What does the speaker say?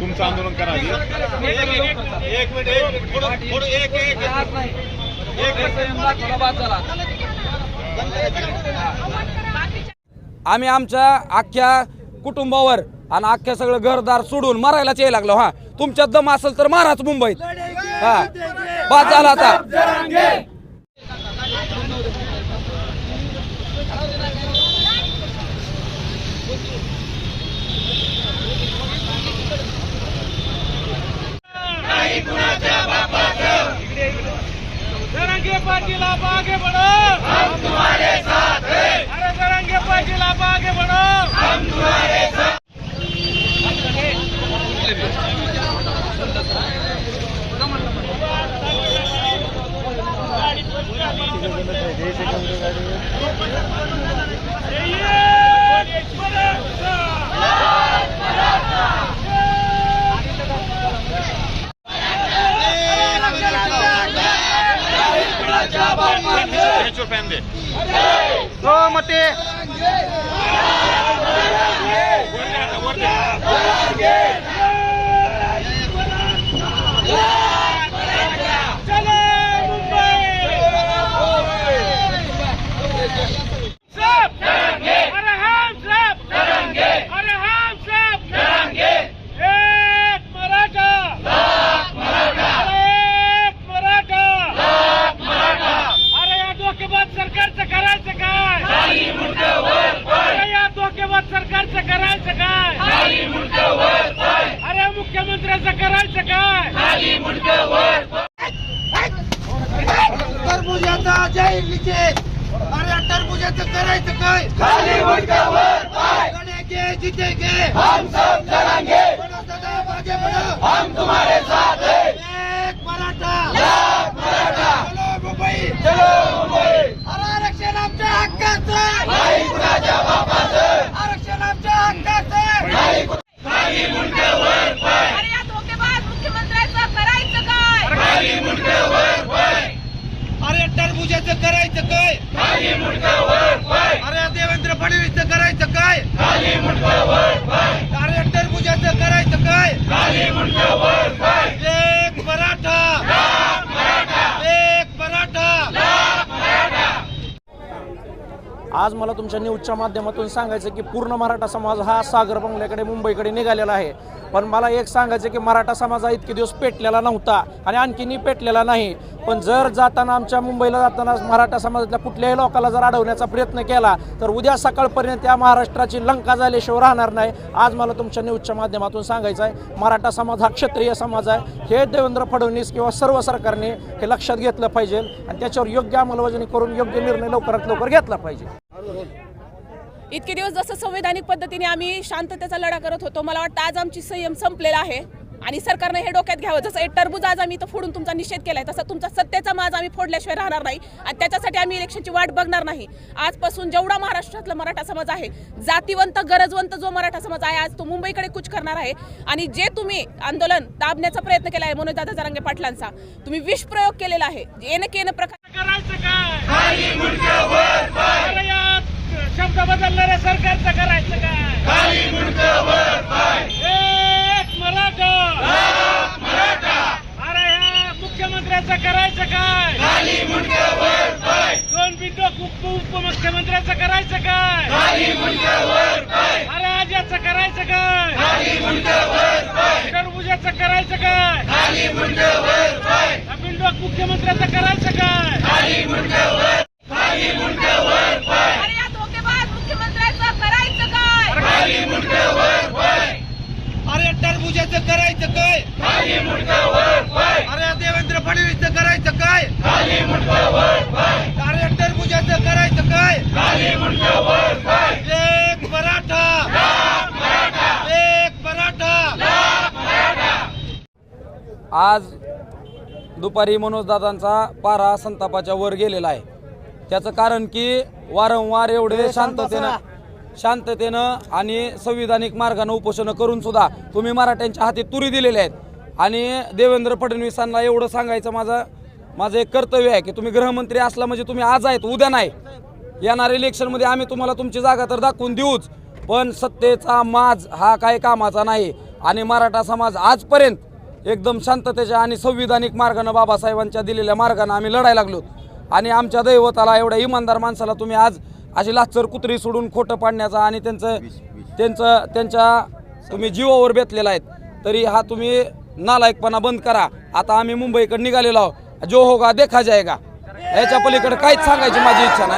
तुमचं आंदोलन करा. एक मिनिट एक आम्ही आमच्या अख्ख्या कुटुंबावर आणि अख्ख्या सगळं घरदार सोडून मारायलाच यायला लागलो हा. तुमच्यात दम असेल तर माराच मुंबईत. हा. बाद झाला आता. जरंगे आप आगे बढ़ो हम तुम्हारे tupende gomate टरबुजाचं करायचं काय? खाली वर पाय. लढेंगे जीतेंगे. हम सब लढेंगे बडो सदा आगे बडो हम तुम्हारे साथ हैं एक मराठा लाख मराठा चलो मुंबई चलो मुंबई अरे आरक्षण आमच्या हक्काचं नाही कुणाच्या बापाचं आरक्षण आमच्या हक्काचं नाही अरे या धोकेबाज मुख्यमंत्र्याचं करायचं काय टरबुजाचं करायचं काय? अरे देवेंद्र फडणवीसचं करायचं काय? अरे टरबुजाचं करायचं काय एक मराठा एक मराठा आज मला तुमच्या न्यूजच्या माध्यमातून सांगायचं की पूर्ण मराठा समाज हा सागर बंगल्याकडे मुंबईकडे निघालेला आहे. पण मला एक सांगायचं की मराठा समाज हा इतके दिवस पेटलेला नव्हता आणि आणखीनही पेटलेला नाही. पण जर जाताना आमच्या मुंबईला जाताना मराठा समाजातल्या कुठल्याही लोकाला जर अडवण्याचा प्रयत्न केला तर उद्या सकाळपर्यंत त्या महाराष्ट्राची लंका झाल्याशिवाय राहणार नाही. आज मला तुमच्या न्यूजच्या माध्यमातून सांगायचं आहे मराठा समाज हा क्षत्रिय समाज आहे. हे देवेंद्र फडणवीस किंवा सर्व सरकारने हे लक्षात घेतलं पाहिजे आणि त्याच्यावर योग्य अंमलबजावणी करून योग्य निर्णय लवकरात लवकर घेतला पाहिजे. इतके दिवस जसं संवैधानिक पद्धतीने आम्ही शांततेचा लढा करत होतो मला वाटतं आज आमची संयम संपलेला आहे. आणि सरकारने हे डोक्यात घ्यावं. जसं एक टरबूज आज आम्ही इथं फोडून तुमचा निषेध केलाय तसा तुमचा सत्तेचा माज आम्ही फोडल्याशिवाय राहणार नाही. आणि त्याच्यासाठी आम्ही इलेक्शनची वाट बघणार नाही. आजपासून जेवढा महाराष्ट्रातला मराठा समाज आहे जातीवंत गरजवंत जो मराठा समाज आहे आज तो मुंबईकडे कुच करणार आहे. आणि जे तुम्ही आंदोलन दाबण्याचा प्रयत्न केला आहे मनोजदादा जरांगे पाटलांचा तुम्ही विष प्रयोग केलेला आहे. येणं केनं प्रकार करायचं काय अरे या शब्द बदलणाऱ्या सरकारचं करायचं काय? एक मराठा. अरे ह्या मुख्यमंत्र्याचं करायचं काय? दोन बिंदू उप उपमुख्यमंत्र्याचं करायचं काय? अरे आज्याचं करायचं काय? टरबुजाचं करायचं काय? बिंडोक मुख्यमंत्र्याचं करायचं काय अरे या धोकेबाज मुख्यमंत्र्याचं करायचं काय अरे टरबुजाचं करायचं काय? अरे देवेंद्र फडणवीसचं करायचं काय? अरे टरबुजाचं करायचं काय? एक मराठा एक मराठा आज दुपारी मनोजदादांचा पारा संतापाच्या वर गेलेला आहे. त्याचं कारण की वारंवार एवढे शांततेनं शांततेनं आणि संविधानिक मार्गानं उपोषणं करून सुद्धा तुम्ही मराठ्यांच्या हाती तुरी दिलेल्या आहेत. आणि देवेंद्र फडणवीसांना एवढं सांगायचं माझं माझं एक कर्तव्य आहे की तुम्ही गृहमंत्री असला म्हणजे तुम्ही आज आहेत उद्या नाही. येणाऱ्या इलेक्शनमध्ये आम्ही तुम्हाला तुमची जागा तर दाखवून देऊच पण सत्तेचा माज हा काही कामाचा नाही. आणि मराठा समाज आजपर्यंत एकदम शांततेच्या आणि संविधानिक मार्गानं बाबासाहेबांच्या दिलेल्या मार्गानं आम्ही लढायला लागलो. आणि आमच्या दैवताला एवढ्या इमानदार माणसाला तुम्ही आज अशी लाचर कुत्री सोडून खोटं पाडण्याचा आणि त्यांचं त्यांचं त्यांच्या तुम्ही जीवावर बेतलेला आहेत तरी हा तुम्ही नालायकपणा बंद करा. आता आम्ही मुंबईकडे निघालेलो आहोत. जो होगा देखा जाएगा याच्या पलीकडे काहीच सांगायची माझी इच्छा नाही.